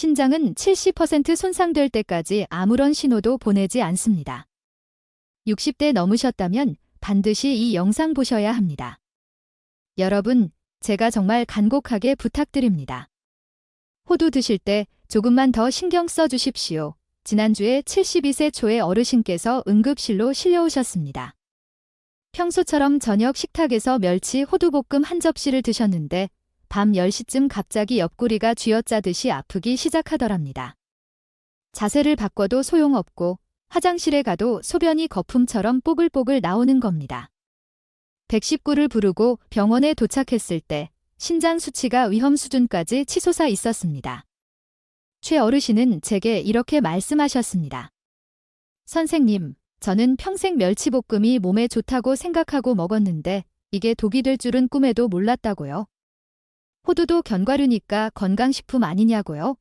신장은 70% 손상될 때까지 아무런 신호도 보내지 않습니다. 60대 넘으셨다면 반드시 이 영상 보셔야 합니다. 여러분, 제가 정말 간곡하게 부탁드립니다. 호두 드실 때 조금만 더 신경 써 주십시오. 지난주에 72세 초의 어르신께서 응급실로 실려오셨습니다. 평소처럼 저녁 식탁에서 멸치 호두볶음 한 접시를 드셨는데 밤 10시쯤 갑자기 옆구리가 쥐어짜듯이 아프기 시작하더랍니다. 자세를 바꿔도 소용없고 화장실에 가도 소변이 거품처럼 뽀글뽀글 나오는 겁니다. 119를 부르고 병원에 도착했을 때 신장 수치가 위험 수준까지 치솟아 있었습니다. 최 어르신은 제게 이렇게 말씀하셨습니다. 선생님, 저는 평생 멸치볶음이 몸에 좋다고 생각하고 먹었는데 이게 독이 될 줄은 꿈에도 몰랐다고요. 호두도 견과류니까 건강식품 아니냐고요?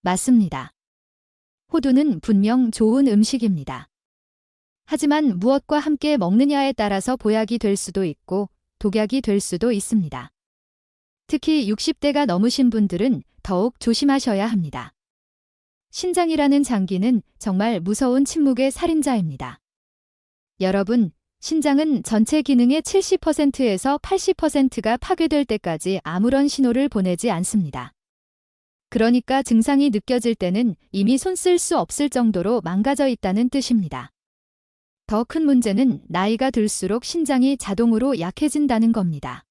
맞습니다. 호두는 분명 좋은 음식입니다. 하지만 무엇과 함께 먹느냐에 따라서 보약이 될 수도 있고 독약이 될 수도 있습니다. 특히 60대가 넘으신 분들은 더욱 조심하셔야 합니다. 신장이라는 장기는 정말 무서운 침묵의 살인자입니다. 여러분, 신장은 전체 기능의 70%에서 80%가 파괴될 때까지 아무런 신호를 보내지 않습니다. 그러니까 증상이 느껴질 때는 이미 손 쓸 수 없을 정도로 망가져 있다는 뜻입니다. 더 큰 문제는 나이가 들수록 신장이 자동으로 약해진다는 겁니다.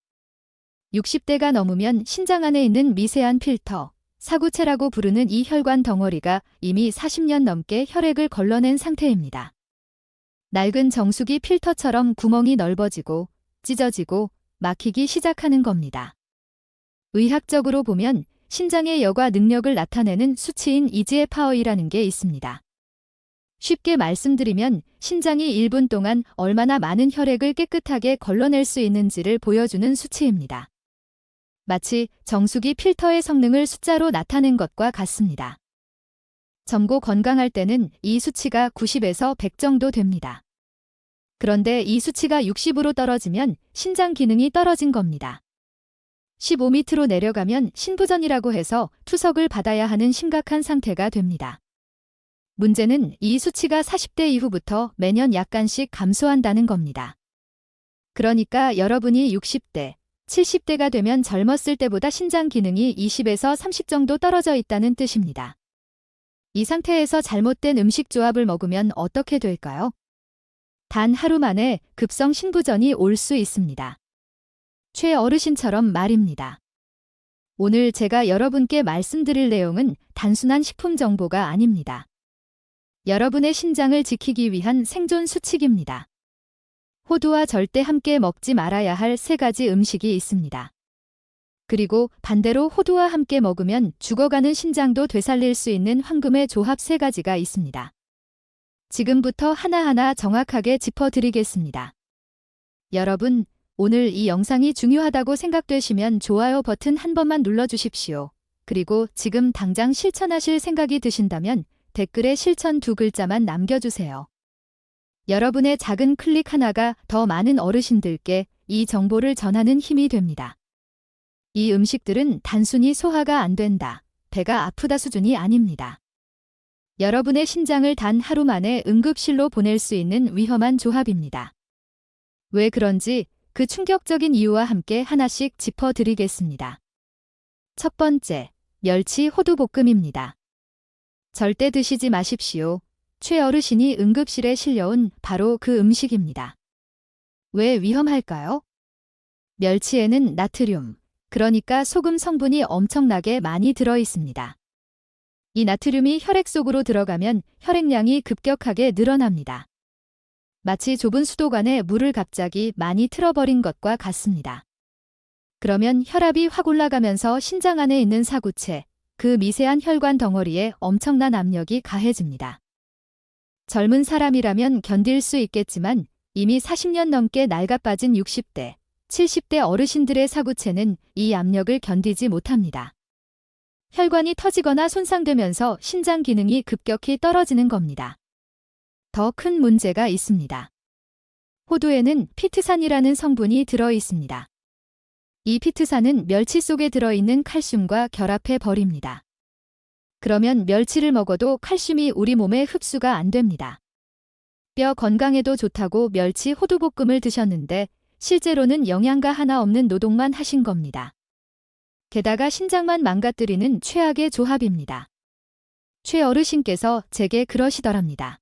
60대가 넘으면 신장 안에 있는 미세한 필터, 사구체라고 부르는 이 혈관 덩어리가 이미 40년 넘게 혈액을 걸러낸 상태입니다. 낡은 정수기 필터처럼 구멍이 넓어지고 찢어지고 막히기 시작하는 겁니다. 의학적으로 보면 신장의 여과 능력을 나타내는 수치인 이지의 파워이라는 게 있습니다. 쉽게 말씀드리면 신장이 1분 동안 얼마나 많은 혈액을 깨끗하게 걸러낼 수 있는지를 보여주는 수치입니다. 마치 정수기 필터의 성능을 숫자로 나타낸 것과 같습니다. 젊고 건강할 때는 이 수치가 90에서 100 정도 됩니다. 그런데 이 수치가 60으로 떨어지면 신장 기능이 떨어진 겁니다. 15 밑으로 내려가면 신부전이라고 해서 투석을 받아야 하는 심각한 상태가 됩니다. 문제는 이 수치가 40대 이후부터 매년 약간씩 감소한다는 겁니다. 그러니까 여러분이 60대, 70대가 되면 젊었을 때보다 신장 기능이 20에서 30 정도 떨어져 있다는 뜻입니다. 이 상태에서 잘못된 음식 조합을 먹으면 어떻게 될까요? 단 하루 만에 급성 신부전이 올 수 있습니다. 최 어르신처럼 말입니다. 오늘 제가 여러분께 말씀드릴 내용은 단순한 식품 정보가 아닙니다. 여러분의 신장을 지키기 위한 생존 수칙입니다. 호두와 절대 함께 먹지 말아야 할 세 가지 음식이 있습니다. 그리고 반대로 호두와 함께 먹으면 죽어가는 신장도 되살릴 수 있는 황금의 조합 세 가지가 있습니다. 지금부터 하나하나 정확하게 짚어드리겠습니다. 여러분, 오늘 이 영상이 중요하다고 생각되시면 좋아요 버튼 한 번만 눌러주십시오. 그리고 지금 당장 실천하실 생각이 드신다면 댓글에 실천 두 글자만 남겨주세요. 여러분의 작은 클릭 하나가 더 많은 어르신들께 이 정보를 전하는 힘이 됩니다. 이 음식들은 단순히 소화가 안 된다, 배가 아프다 수준이 아닙니다. 여러분의 신장을 단 하루 만에 응급실로 보낼 수 있는 위험한 조합입니다. 왜 그런지 그 충격적인 이유와 함께 하나씩 짚어드리겠습니다. 첫 번째, 멸치 호두볶음입니다. 절대 드시지 마십시오. 최 어르신이 응급실에 실려온 바로 그 음식입니다. 왜 위험할까요? 멸치에는 나트륨, 그러니까 소금 성분이 엄청나게 많이 들어 있습니다. 이 나트륨이 혈액 속으로 들어가면 혈액량이 급격하게 늘어납니다. 마치 좁은 수도관에 물을 갑자기 많이 틀어버린 것과 같습니다. 그러면 혈압이 확 올라가면서 신장 안에 있는 사구체, 그 미세한 혈관 덩어리에 엄청난 압력이 가해집니다. 젊은 사람이라면 견딜 수 있겠지만 이미 40년 넘게 낡아빠진 60대, 70대 어르신들의 사구체는 이 압력을 견디지 못합니다. 혈관이 터지거나 손상되면서 신장 기능이 급격히 떨어지는 겁니다. 더 큰 문제가 있습니다. 호두에는 피트산이라는 성분이 들어 있습니다. 이 피트산은 멸치 속에 들어있는 칼슘과 결합해 버립니다. 그러면 멸치를 먹어도 칼슘이 우리 몸에 흡수가 안 됩니다. 뼈 건강에도 좋다고 멸치 호두볶음을 드셨는데 실제로는 영양가 하나 없는 노동만 하신 겁니다. 게다가 신장만 망가뜨리는 최악의 조합입니다. 최 어르신께서 제게 그러시더랍니다.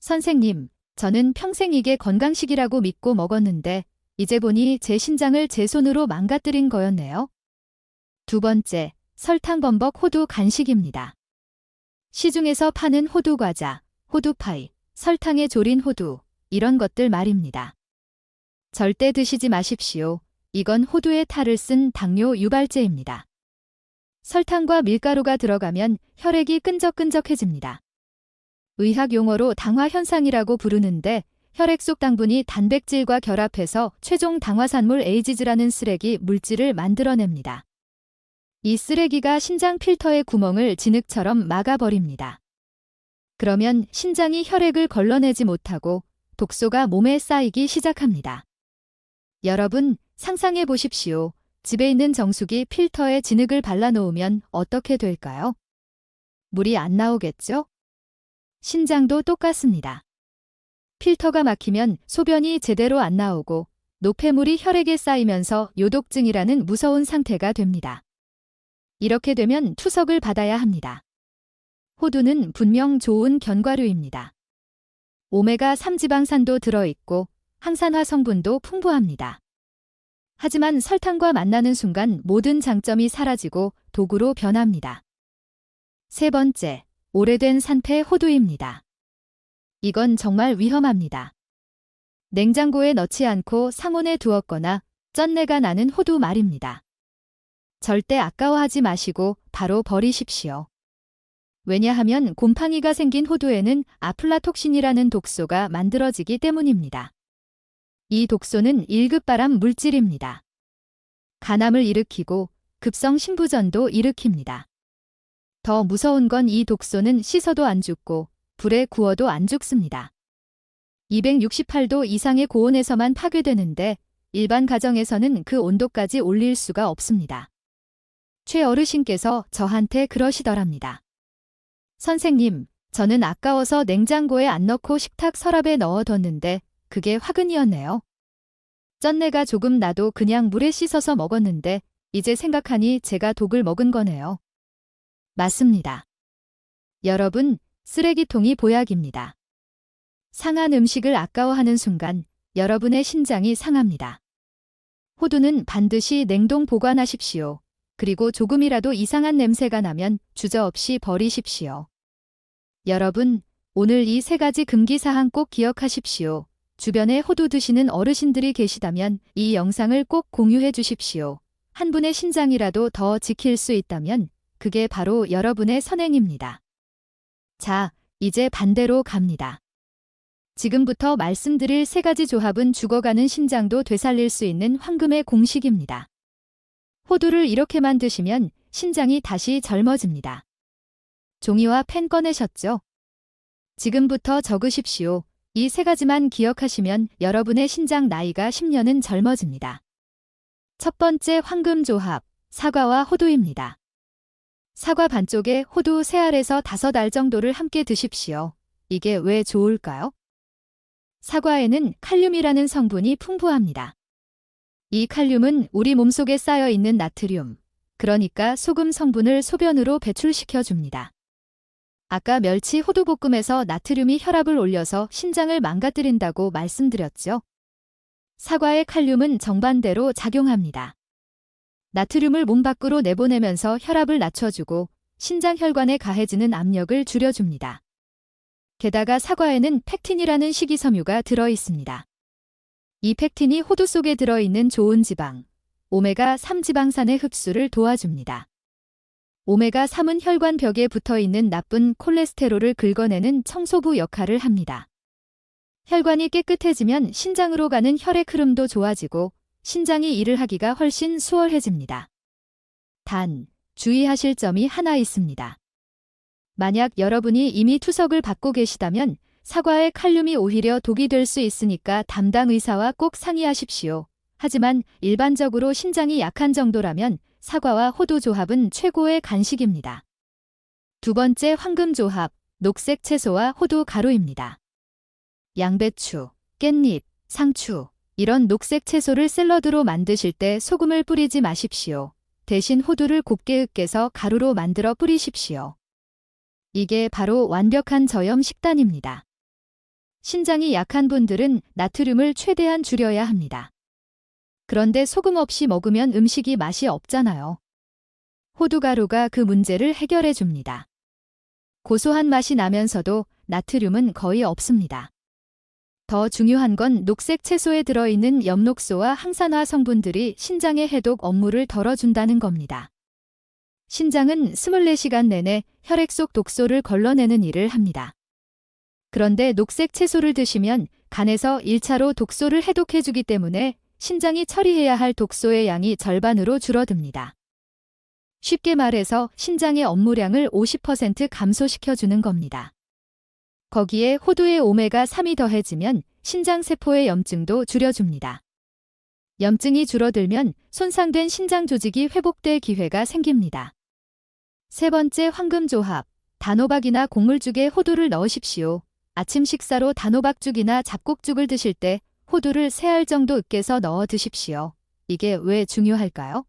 선생님, 저는 평생 이게 건강식이라고 믿고 먹었는데 이제 보니 제 신장을 제 손으로 망가뜨린 거였네요. 두 번째, 설탕 범벅 호두 간식입니다. 시중에서 파는 호두 과자, 호두 파이, 설탕에 졸인 호두, 이런 것들 말입니다. 절대 드시지 마십시오. 이건 호두의 탈을 쓴 당뇨 유발제입니다. 설탕과 밀가루가 들어가면 혈액이 끈적끈적해집니다. 의학 용어로 당화 현상이라고 부르는데 혈액 속 당분이 단백질과 결합해서 최종 당화산물 에이지즈라는 쓰레기 물질을 만들어냅니다. 이 쓰레기가 신장 필터의 구멍을 진흙처럼 막아버립니다. 그러면 신장이 혈액을 걸러내지 못하고 독소가 몸에 쌓이기 시작합니다. 여러분, 상상해 보십시오. 집에 있는 정수기 필터에 진흙을 발라놓으면 어떻게 될까요? 물이 안 나오겠죠? 신장도 똑같습니다. 필터가 막히면 소변이 제대로 안 나오고 노폐물이 혈액에 쌓이면서 요독증이라는 무서운 상태가 됩니다. 이렇게 되면 투석을 받아야 합니다. 호두는 분명 좋은 견과류입니다. 오메가3 지방산도 들어있고 항산화 성분도 풍부합니다. 하지만 설탕과 만나는 순간 모든 장점이 사라지고 독으로 변합니다. 세 번째, 오래된 산패 호두입니다. 이건 정말 위험합니다. 냉장고에 넣지 않고 상온에 두었거나 쩐내가 나는 호두 말입니다. 절대 아까워하지 마시고 바로 버리십시오. 왜냐하면 곰팡이가 생긴 호두에는 아플라톡신이라는 독소가 만들어지기 때문입니다. 이 독소는 1급 발암 물질입니다. 간암을 일으키고 급성 신부전도 일으킵니다. 더 무서운 건 이 독소는 씻어도 안 죽고 불에 구워도 안 죽습니다. 268도 이상의 고온에서만 파괴되는데 일반 가정에서는 그 온도까지 올릴 수가 없습니다. 최 어르신께서 저한테 그러시더랍니다. 선생님, 저는 아까워서 냉장고에 안 넣고 식탁 서랍에 넣어뒀는데 그게 화근이었네요. 쩐내가 조금 나도 그냥 물에 씻어서 먹었는데 이제 생각하니 제가 독을 먹은 거네요. 맞습니다. 여러분, 쓰레기통이 보약입니다. 상한 음식을 아까워하는 순간 여러분의 신장이 상합니다. 호두는 반드시 냉동 보관하십시오. 그리고 조금이라도 이상한 냄새가 나면 주저없이 버리십시오. 여러분, 오늘 이 세 가지 금기사항 꼭 기억하십시오. 주변에 호두 드시는 어르신들이 계시다면 이 영상을 꼭 공유해 주십시오. 한 분의 신장이라도 더 지킬 수 있다면 그게 바로 여러분의 선행입니다. 자, 이제 반대로 갑니다. 지금부터 말씀드릴 세 가지 조합은 죽어가는 신장도 되살릴 수 있는 황금의 공식입니다. 호두를 이렇게만 드시면 신장이 다시 젊어집니다. 종이와 펜 꺼내셨죠? 지금부터 적으십시오. 이 세 가지만 기억하시면 여러분의 신장 나이가 10년은 젊어집니다. 첫 번째 황금 조합, 사과와 호두입니다. 사과 반쪽에 호두 3알에서 5알 정도를 함께 드십시오. 이게 왜 좋을까요? 사과에는 칼륨이라는 성분이 풍부합니다. 이 칼륨은 우리 몸속에 쌓여 있는 나트륨, 그러니까 소금 성분을 소변으로 배출시켜 줍니다. 아까 멸치 호두볶음에서 나트륨이 혈압을 올려서 신장을 망가뜨린다고 말씀드렸죠. 사과의 칼륨은 정반대로 작용합니다. 나트륨을 몸 밖으로 내보내면서 혈압을 낮춰주고 신장 혈관에 가해지는 압력을 줄여줍니다. 게다가 사과에는 팩틴이라는 식이섬유가 들어 있습니다. 이 팩틴이 호두 속에 들어있는 좋은 지방, 오메가3 지방산의 흡수를 도와줍니다. 오메가3은 혈관 벽에 붙어 있는 나쁜 콜레스테롤을 긁어내는 청소부 역할을 합니다. 혈관이 깨끗해지면 신장으로 가는 혈액 흐름도 좋아지고 신장이 일을 하기가 훨씬 수월해집니다. 단, 주의하실 점이 하나 있습니다. 만약 여러분이 이미 투석을 받고 계시다면 사과의 칼륨이 오히려 독이 될 수 있으니까 담당 의사와 꼭 상의하십시오. 하지만 일반적으로 신장이 약한 정도라면 사과와 호두 조합은 최고의 간식입니다. 두 번째 황금 조합, 녹색 채소와 호두 가루입니다. 양배추, 깻잎, 상추, 이런 녹색 채소를 샐러드로 만드실 때 소금을 뿌리지 마십시오. 대신 호두를 곱게 으깨서 가루로 만들어 뿌리십시오. 이게 바로 완벽한 저염 식단입니다. 신장이 약한 분들은 나트륨을 최대한 줄여야 합니다. 그런데 소금 없이 먹으면 음식이 맛이 없잖아요. 호두가루가 그 문제를 해결해 줍니다. 고소한 맛이 나면서도 나트륨은 거의 없습니다. 더 중요한 건 녹색 채소에 들어있는 엽록소와 항산화 성분들이 신장의 해독 업무를 덜어준다는 겁니다. 신장은 24시간 내내 혈액 속 독소를 걸러내는 일을 합니다. 그런데 녹색 채소를 드시면 간에서 1차로 독소를 해독해주기 때문에 신장이 처리해야 할 독소의 양이 절반으로 줄어듭니다. 쉽게 말해서 신장의 업무량을 50% 감소시켜주는 겁니다. 거기에 호두의 오메가3이 더해지면 신장세포의 염증도 줄여줍니다. 염증이 줄어들면 손상된 신장 조직이 회복될 기회가 생깁니다. 세 번째 황금조합, 단호박이나 곡물죽에 호두를 넣으십시오. 아침 식사로 단호박죽이나 잡곡죽을 드실 때 호두를 세 알 정도 으깨서 넣어 드십시오. 이게 왜 중요할까요?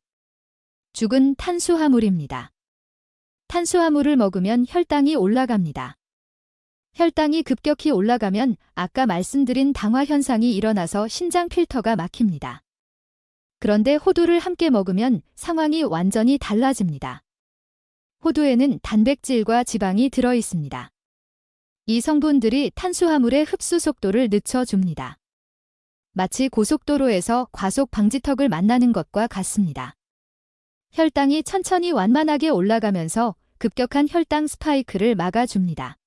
죽은 탄수화물입니다. 탄수화물을 먹으면 혈당이 올라갑니다. 혈당이 급격히 올라가면 아까 말씀드린 당화 현상이 일어나서 신장 필터가 막힙니다. 그런데 호두를 함께 먹으면 상황이 완전히 달라집니다. 호두에는 단백질과 지방이 들어 있습니다. 이 성분들이 탄수화물의 흡수 속도를 늦춰줍니다. 마치 고속도로에서 과속 방지턱을 만나는 것과 같습니다. 혈당이 천천히 완만하게 올라가면서 급격한 혈당 스파이크를 막아줍니다.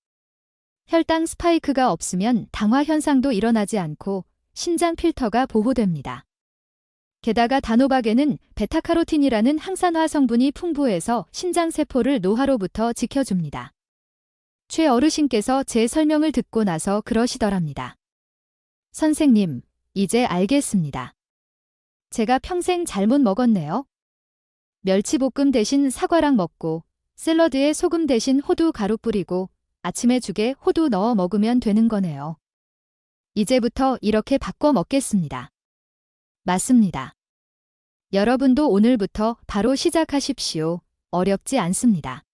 혈당 스파이크가 없으면 당화 현상도 일어나지 않고 신장 필터가 보호됩니다. 게다가 단호박에는 베타카로틴이라는 항산화 성분이 풍부해서 신장 세포를 노화로부터 지켜줍니다. 최 어르신께서 제 설명을 듣고 나서 그러시더랍니다. 선생님, 이제 알겠습니다. 제가 평생 잘못 먹었네요. 멸치볶음 대신 사과랑 먹고 샐러드에 소금 대신 호두 가루 뿌리고 아침에 죽에 호두 넣어 먹으면 되는 거네요. 이제부터 이렇게 바꿔 먹겠습니다. 맞습니다. 여러분도 오늘부터 바로 시작하십시오. 어렵지 않습니다.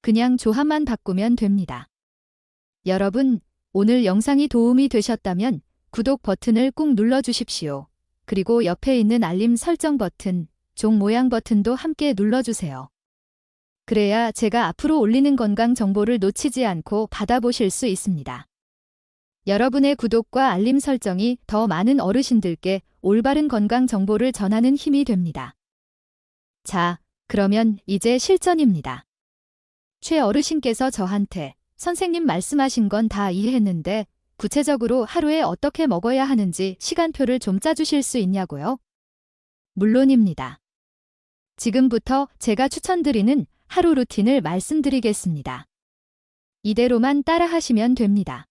그냥 조합만 바꾸면 됩니다. 여러분, 오늘 영상이 도움이 되셨다면 구독 버튼을 꾹 눌러주십시오. 그리고 옆에 있는 알림 설정 버튼, 종 모양 버튼도 함께 눌러주세요. 그래야 제가 앞으로 올리는 건강 정보를 놓치지 않고 받아보실 수 있습니다. 여러분의 구독과 알림 설정이 더 많은 어르신들께 올바른 건강 정보를 전하는 힘이 됩니다. 자, 그러면 이제 실전입니다. 최 어르신께서 저한테 선생님 말씀하신 건 다 이해했는데 구체적으로 하루에 어떻게 먹어야 하는지 시간표를 좀 짜주실 수 있냐고요? 물론입니다. 지금부터 제가 추천드리는 하루 루틴을 말씀드리겠습니다. 이대로만 따라하시면 됩니다.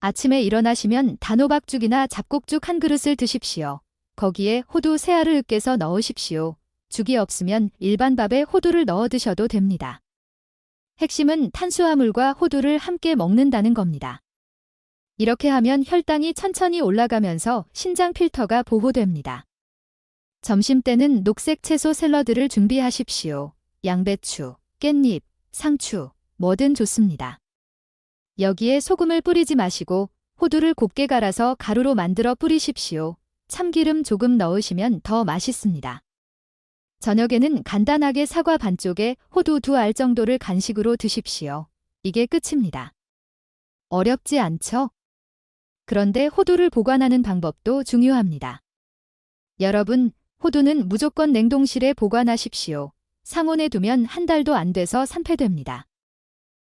아침에 일어나시면 단호박죽이나 잡곡죽 한 그릇을 드십시오. 거기에 호두 세 알을 으깨서 넣으십시오. 죽이 없으면 일반 밥에 호두를 넣어 드셔도 됩니다. 핵심은 탄수화물과 호두를 함께 먹는다는 겁니다. 이렇게 하면 혈당이 천천히 올라가면서 신장 필터가 보호됩니다. 점심때는 녹색 채소 샐러드를 준비하십시오. 양배추, 깻잎, 상추, 뭐든 좋습니다. 여기에 소금을 뿌리지 마시고 호두를 곱게 갈아서 가루로 만들어 뿌리십시오. 참기름 조금 넣으시면 더 맛있습니다. 저녁에는 간단하게 사과 반쪽에 호두 두 알 정도를 간식으로 드십시오. 이게 끝입니다. 어렵지 않죠? 그런데 호두를 보관하는 방법도 중요합니다. 여러분, 호두는 무조건 냉동실에 보관하십시오. 상온에 두면 한 달도 안 돼서 산패됩니다.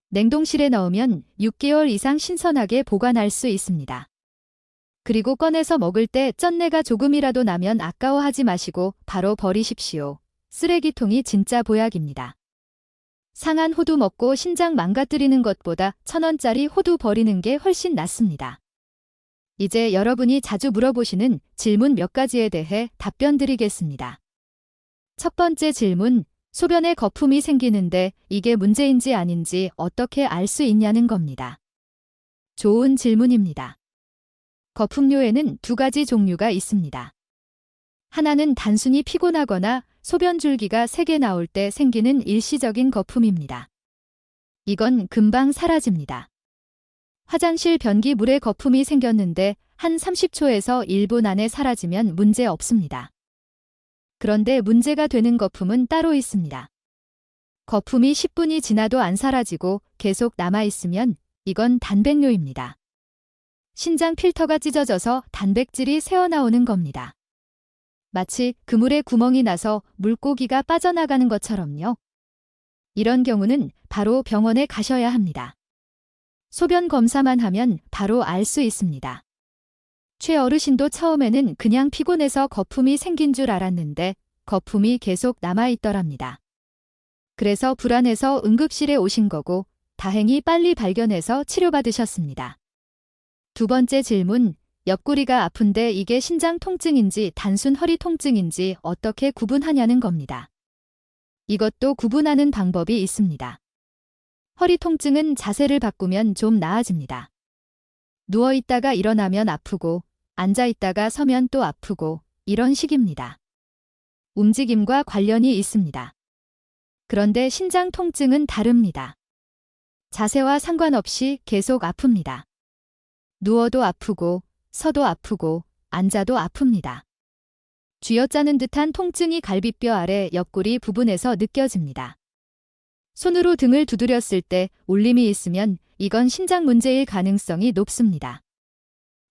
냉동실에 넣으면 6개월 이상 신선하게 보관할 수 있습니다. 그리고 꺼내서 먹을 때 쩐내가 조금이라도 나면 아까워하지 마시고 바로 버리십시오. 쓰레기통이 진짜 보약입니다. 상한 호두 먹고 신장 망가뜨리는 것보다 천원짜리 호두 버리는 게 훨씬 낫습니다. 이제 여러분이 자주 물어보시는 질문 몇 가지에 대해 답변 드리겠습니다. 첫 번째 질문, 소변에 거품이 생기는데 이게 문제인지 아닌지 어떻게 알 수 있냐는 겁니다. 좋은 질문입니다. 거품료에는 두 가지 종류가 있습니다. 하나는 단순히 피곤하거나 소변 줄기가 세게 나올 때 생기는 일시적인 거품입니다. 이건 금방 사라집니다. 화장실 변기 물에 거품이 생겼는데 한 30초에서 1분 안에 사라지면 문제 없습니다. 그런데 문제가 되는 거품은 따로 있습니다. 거품이 10분이 지나도 안 사라지고 계속 남아있으면 이건 단백뇨입니다. 신장 필터가 찢어져서 단백질이 새어나오는 겁니다. 마치 그물에 구멍이 나서 물고기가 빠져나가는 것처럼요. 이런 경우는 바로 병원에 가셔야 합니다. 소변 검사만 하면 바로 알 수 있습니다. 최 어르신도 처음에는 그냥 피곤해서 거품이 생긴 줄 알았는데 거품이 계속 남아있더랍니다. 그래서 불안해서 응급실에 오신 거고 다행히 빨리 발견해서 치료받으셨습니다. 두 번째 질문, 옆구리가 아픈데 이게 신장 통증인지 단순 허리 통증인지 어떻게 구분하냐는 겁니다. 이것도 구분하는 방법이 있습니다. 허리 통증은 자세를 바꾸면 좀 나아집니다. 누워 있다가 일어나면 아프고, 앉아 있다가 서면 또 아프고, 이런 식입니다. 움직임과 관련이 있습니다. 그런데 신장 통증은 다릅니다. 자세와 상관없이 계속 아픕니다. 누워도 아프고, 서도 아프고, 앉아도 아픕니다. 쥐어짜는 듯한 통증이 갈비뼈 아래 옆구리 부분에서 느껴집니다. 손으로 등을 두드렸을 때 울림이 있으면 이건 신장 문제일 가능성이 높습니다.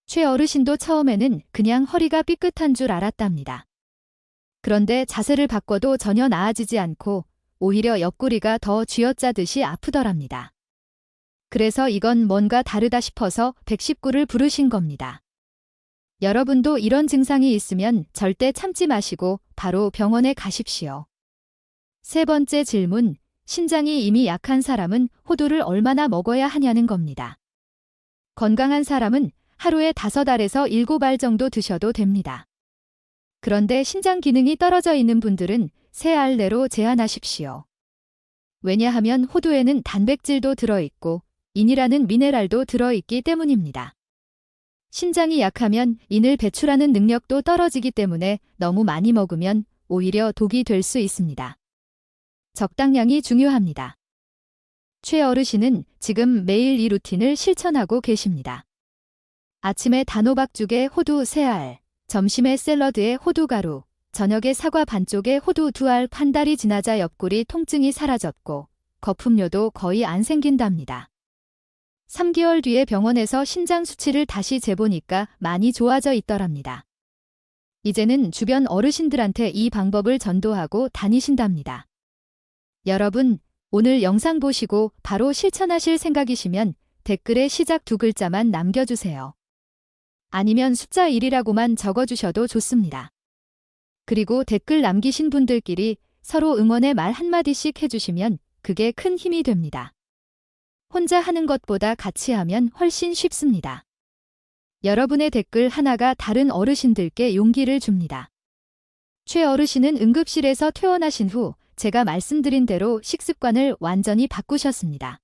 최 어르신도 처음에는 그냥 허리가 삐끗한 줄 알았답니다. 그런데 자세를 바꿔도 전혀 나아지지 않고 오히려 옆구리가 더 쥐어짜듯이 아프더랍니다. 그래서 이건 뭔가 다르다 싶어서 119를 부르신 겁니다. 여러분도 이런 증상이 있으면 절대 참지 마시고 바로 병원에 가십시오. 세 번째 질문, 신장이 이미 약한 사람은 호두를 얼마나 먹어야 하냐는 겁니다. 건강한 사람은 하루에 5알에서 7알 정도 드셔도 됩니다. 그런데 신장 기능이 떨어져 있는 분들은 3알 내로 제한하십시오. 왜냐하면 호두에는 단백질도 들어있고 인이라는 미네랄도 들어있기 때문입니다. 신장이 약하면 인을 배출하는 능력도 떨어지기 때문에 너무 많이 먹으면 오히려 독이 될 수 있습니다. 적당량이 중요합니다. 최 어르신은 지금 매일 이 루틴을 실천하고 계십니다. 아침에 단호박죽에 호두 3알, 점심에 샐러드에 호두가루, 저녁에 사과 반쪽에 호두 2알 한 달이 지나자 옆구리 통증이 사라졌고 거품료도 거의 안 생긴답니다. 3개월 뒤에 병원에서 신장 수치를 다시 재보니까 많이 좋아져 있더랍니다. 이제는 주변 어르신들한테 이 방법을 전도하고 다니신답니다. 여러분, 오늘 영상 보시고 바로 실천하실 생각이시면 댓글에 시작 두 글자만 남겨주세요. 아니면 숫자 1이라고만 적어주셔도 좋습니다. 그리고 댓글 남기신 분들끼리 서로 응원의 말 한마디씩 해주시면 그게 큰 힘이 됩니다. 혼자 하는 것보다 같이 하면 훨씬 쉽습니다. 여러분의 댓글 하나가 다른 어르신들께 용기를 줍니다. 최 어르신은 응급실에서 퇴원하신 후 제가 말씀드린 대로 식습관을 완전히 바꾸셨습니다.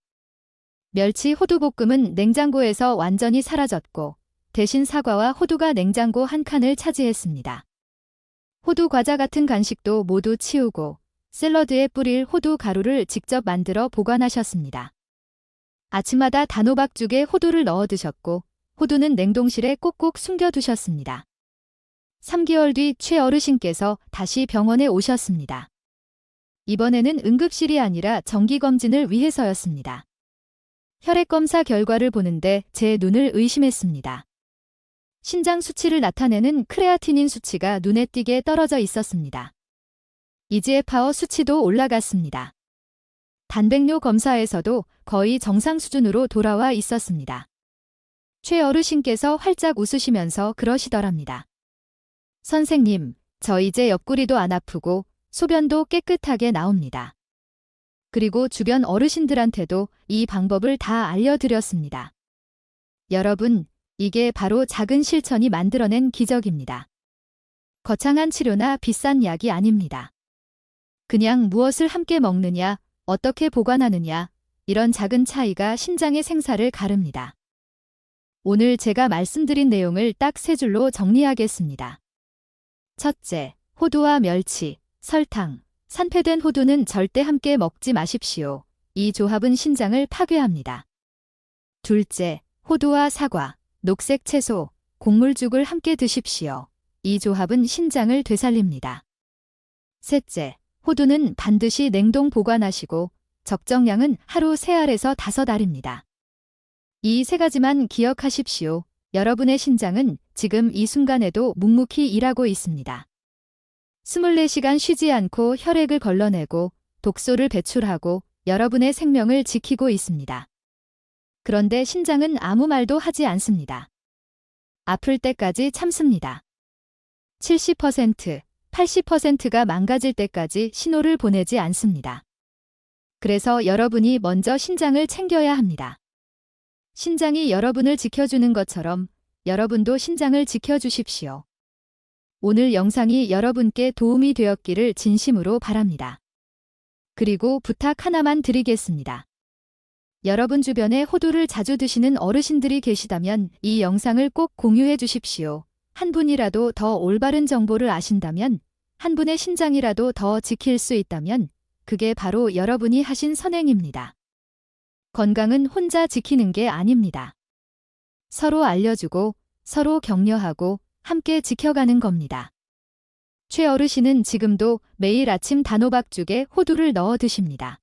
멸치 호두볶음은 냉장고에서 완전히 사라졌고 대신 사과와 호두가 냉장고 한 칸을 차지했습니다. 호두 과자 같은 간식도 모두 치우고 샐러드에 뿌릴 호두 가루를 직접 만들어 보관하셨습니다. 아침마다 단호박죽에 호두를 넣어 드셨고 호두는 냉동실에 꼭꼭 숨겨 두셨습니다. 3개월 뒤 최 어르신께서 다시 병원에 오셨습니다. 이번에는 응급실이 아니라 정기검진을 위해서였습니다. 혈액검사 결과를 보는데 제 눈을 의심했습니다. 신장 수치를 나타내는 크레아티닌 수치가 눈에 띄게 떨어져 있었습니다. 이지에파워 수치도 올라갔습니다. 단백뇨 검사에서도 거의 정상 수준으로 돌아와 있었습니다. 최 어르신께서 활짝 웃으시면서 그러시더랍니다. 선생님, 저 이제 옆구리도 안 아프고 소변도 깨끗하게 나옵니다. 그리고 주변 어르신들한테도 이 방법을 다 알려드렸습니다. 여러분, 이게 바로 작은 실천이 만들어낸 기적입니다. 거창한 치료나 비싼 약이 아닙니다. 그냥 무엇을 함께 먹느냐, 어떻게 보관하느냐, 이런 작은 차이가 신장의 생사를 가릅니다. 오늘 제가 말씀드린 내용을 딱 세 줄로 정리하겠습니다. 첫째, 호두와 멸치, 설탕, 산패된 호두는 절대 함께 먹지 마십시오. 이 조합은 신장을 파괴합니다. 둘째, 호두와 사과, 녹색 채소, 곡물죽을 함께 드십시오. 이 조합은 신장을 되살립니다. 셋째, 호두는 반드시 냉동 보관하시고 적정량은 하루 3알에서 5알입니다. 이 세 가지만 기억하십시오. 여러분의 신장은 지금 이 순간에도 묵묵히 일하고 있습니다. 24시간 쉬지 않고 혈액을 걸러내고 독소를 배출하고 여러분의 생명을 지키고 있습니다. 그런데 신장은 아무 말도 하지 않습니다. 아플 때까지 참습니다. 70%, 80%가 망가질 때까지 신호를 보내지 않습니다. 그래서 여러분이 먼저 신장을 챙겨야 합니다. 신장이 여러분을 지켜주는 것처럼 여러분도 신장을 지켜주십시오. 오늘 영상이 여러분께 도움이 되었기를 진심으로 바랍니다. 그리고 부탁 하나만 드리겠습니다. 여러분 주변에 호두를 자주 드시는 어르신들이 계시다면 이 영상을 꼭 공유해 주십시오. 한 분이라도 더 올바른 정보를 아신다면, 한 분의 신장이라도 더 지킬 수 있다면, 그게 바로 여러분이 하신 선행입니다. 건강은 혼자 지키는 게 아닙니다. 서로 알려주고, 서로 격려하고, 함께 지켜가는 겁니다. 최 어르신은 지금도 매일 아침 단호박죽에 호두를 넣어 드십니다.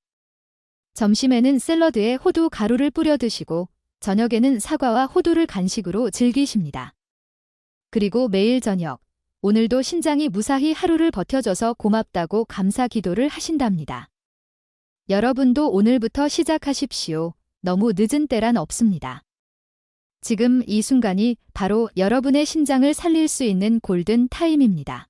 점심에는 샐러드에 호두 가루를 뿌려 드시고, 저녁에는 사과와 호두를 간식으로 즐기십니다. 그리고 매일 저녁, 오늘도 신장이 무사히 하루를 버텨줘서 고맙다고 감사 기도를 하신답니다. 여러분도 오늘부터 시작하십시오. 너무 늦은 때란 없습니다. 지금 이 순간이 바로 여러분의 신장을 살릴 수 있는 골든 타임입니다.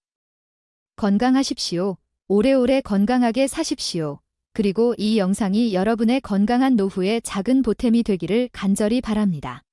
건강하십시오. 오래오래 건강하게 사십시오. 그리고 이 영상이 여러분의 건강한 노후에 작은 보탬이 되기를 간절히 바랍니다.